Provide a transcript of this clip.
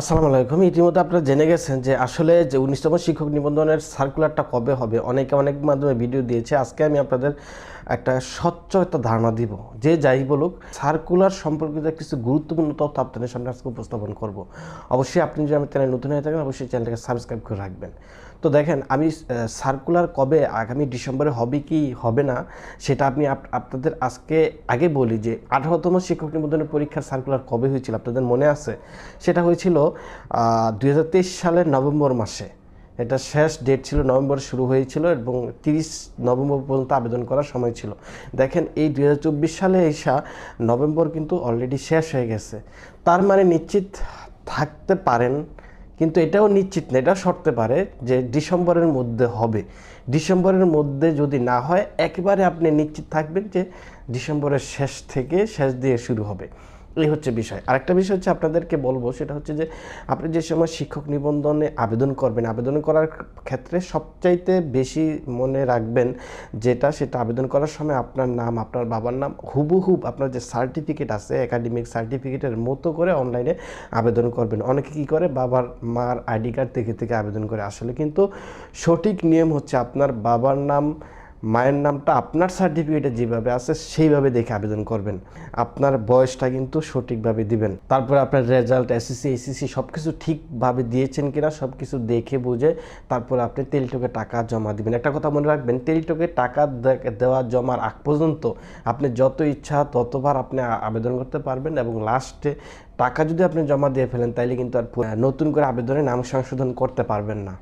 আসসালামু আলাইকুম। ইতিমধ্যে আপনারা জেনে গেছেন যে আসলে যে উনিশতম শিক্ষক নিবন্ধনের সার্কুলারটা কবে হবে? অনেকে অনেক মাধ্যমে ভিডিও দিয়েছে। আজকে আমি আপনাদের একটা স্বচ্ছ একটা ধারণা দিব। যে যাই বলুক সার্কুলার সম্পর্কিত কিছু গুরুত্বপূর্ণ তথ্য আপনাদের সামনে আজকে উপস্থাপন করব। অবশ্যই আপনি যদি আমার চ্যানেল নতুন হয়ে থাকেন, অবশ্যই চ্যানেলটাকে সাবস্ক্রাইব করে রাখবেন। তো দেখেন, আমি সার্কুলার কবে, আগামী ডিসেম্বরে হবে কি, হবে না, সেটা আপনি আপ- আপনাদের আজকে আগে বলি যে, আঠারোতম শিক্ষক নিবন্ধনের পরীক্ষার সার্কুলার কবে হয়েছিল আপনাদের মনে আছে? সেটা হয়েছিল দু হাজার তেইশ সালের নভেম্বর মাসে। এটা শেষ ডেট ছিল, নভেম্বর শুরু হয়েছিল এবং তিরিশ নভেম্বর পর্যন্ত আবেদন করার সময় ছিল। দেখেন, এই দু হাজার চব্বিশ সালে এসা নভেম্বর কিন্তু অলরেডি শেষ হয়ে গেছে। তার মানে নিশ্চিত থাকতে পারেন, কিন্তু এটাও নিশ্চিত না, এটাও সরতে পারে যে ডিসেম্বরের মধ্যে হবে। ডিসেম্বরের মধ্যে যদি না হয়, একেবারে আপনি নিশ্চিত থাকবেন যে ডিসেম্বরের শেষ থেকে শেষ দিয়ে শুরু হবে। এই হচ্ছে বিষয়। আরেকটা বিষয় হচ্ছে আপনাদেরকে বলব, সেটা হচ্ছে যে আপনি যে সময় শিক্ষক নিবন্ধনে আবেদন করবেন, আবেদন করার ক্ষেত্রে সবচাইতে বেশি মনে রাখবেন যেটা, সেটা আবেদন করার সময় আপনার নাম, আপনার বাবার নাম হুবহুব আপনার যে সার্টিফিকেট আছে একাডেমিক সার্টিফিকেটের মতো করে অনলাইনে আবেদন করবেন। অনেকে কী করে, বাবার মার আইডি কার্ড থেকে থেকে আবেদন করে। আসলে কিন্তু সঠিক নিয়ম হচ্ছে আপনার বাবার নাম মায়ের নামটা আপনার সার্টিফিকেটে যেভাবে আছে, সেইভাবে দেখে আবেদন করবেন। আপনার বয়সটা কিন্তু সঠিকভাবে দিবেন। তারপর আপনার রেজাল্ট এসএসসি এসএসসি সব কিছু ঠিকভাবে দিয়েছেন কিনা সব কিছু দেখে বুঝে তারপর আপনি তেলটোকে টাকা জমা দিবেন। একটা কথা মনে রাখবেন, তেলটোকে টাকা দেওয়া জমার আগ পর্যন্ত আপনি যত ইচ্ছা ততবার আপনি আবেদন করতে পারবেন এবং লাস্টে টাকা যদি আপনি জমা দিয়ে ফেলেন, তাইলে কিন্তু আর নতুন করে আবেদনে নাম সংশোধন করতে পারবেন না।